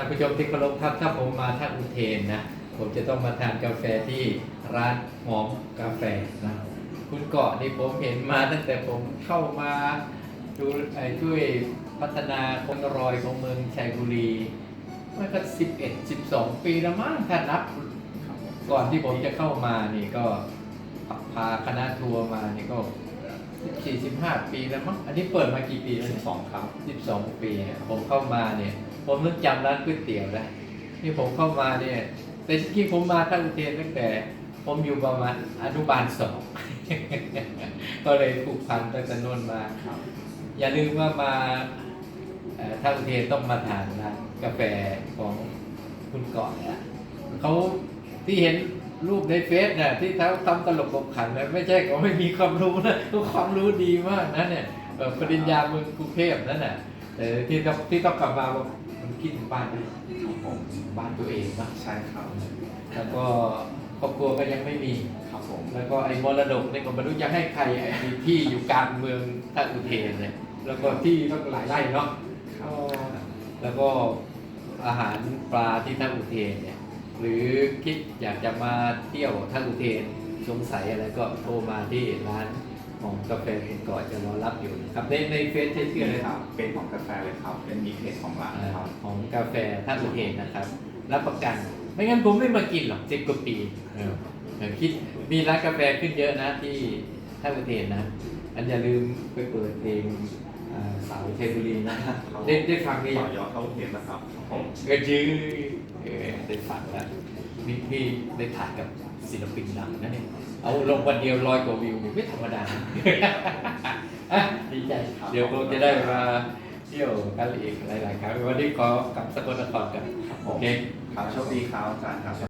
ท่านผู้ชมที่เคารพครับถ้าผมมาท่าอุเทนนะผมจะต้องมาทานกาแฟที่ร้านหอมกาแฟนะคุณเกาะนี่ผมเห็นมาตั้งแต่ผมเข้ามาดูช่วยพัฒนาคนรอยของเมืองชัยบุรีมันก็สิบเอ็ดสิบสองปีแล้วมั้งถ้านับ ก่อนที่ผมจะเข้ามานี่ก็พาคณะทัวร์มานี่ก็ สี่สิบห้าปีแล้วมั้งอันนี้เปิดมากี่ปีแล้วสิบเนี่ยสองครับสิบสองปีเนี่ยผมเข้ามาเนี่ย ผมนึกจำร้านก๋วยเตี๋ยวได้ที่ผมเข้ามาเนี่ยแต่ที่ผมมาท่าอุเทนตั้งแต่ ผมอยู่ประมาณอนุบาลสองก็เลยผูกพันตั้งแต่โนนมาครับ อย่าลืมว่ามาเอ่อท่าอุเทนต้องมาทานร้านกาแฟของคุณเกาะเนี่ยเขาที่เห็น รูปในเฟซน่ะที่เขาทำตลกขบขันนะไม่ใช่เขาไม่มีความรู้นะเขาความรู้ดีมากนะเนี่ยเอ่อปริญญาเมืองกรุงเทพนั่นน่ะแต่ที่ต้องที่ต้องกลับมาว่ามันคิดถึงบ้านด้วยครับผมบ้านตัวเองนะใช่ครับ แล้วก็ครอบครัวก็ยังไม่มีครับผมแล้วก็ไอ้มรดกเนี่ยก็ไม่รู้จะให้ใครไอ้มีที่อยู่กลางเมืองท่าอุเทนเนี่ยแล้วก็ที่ต้องหลายไร่เนาะครับแล้วก็อาหารปลาที่ท่าอุเทนเนี่ย หรือคิดอยากจะมาเที่ยวท่าอุเทนสงสัยอะไรก็โทรมาที่ร้านของกาแฟคุณก่อนจะรอรับอยู่นะครับในในเฟซใช้ชื่ออะไรคครัรับบเป็นของกาแฟเลยครับ เป็นมีเพจของร้านอ่าครับของกาแฟท่าอุเทนนะครับ รับประกัน ไม่งั้นผมไม่มากินหรอกสิบกว่าปีเออเออคิดมีร้านกาแฟขึ้นเยอะนะที่ท่าอุเทนนะอันอย่าลืมไปเปิดเพลงอ่า สาวเทบุรีนะได้ได้ฟังหรือต่ยัองยอดเข้าเพจนะครับผมก็ยื้อเออได้ฟังแล้วนี่นี่ได้ถ่ายกับศิลปินดังนะเนี่ยเอาลงวันเดียวร้อยกว่าวิวนี่ไม่ธรรมดาอะดีใจเดี๋ยวคงจะได้มาเที่ยวกันอีกหลายๆครั้งวันนี้ขอกลับสกลนครกันครับผโอมเคครับโชคดีครับอาจารย์ครับ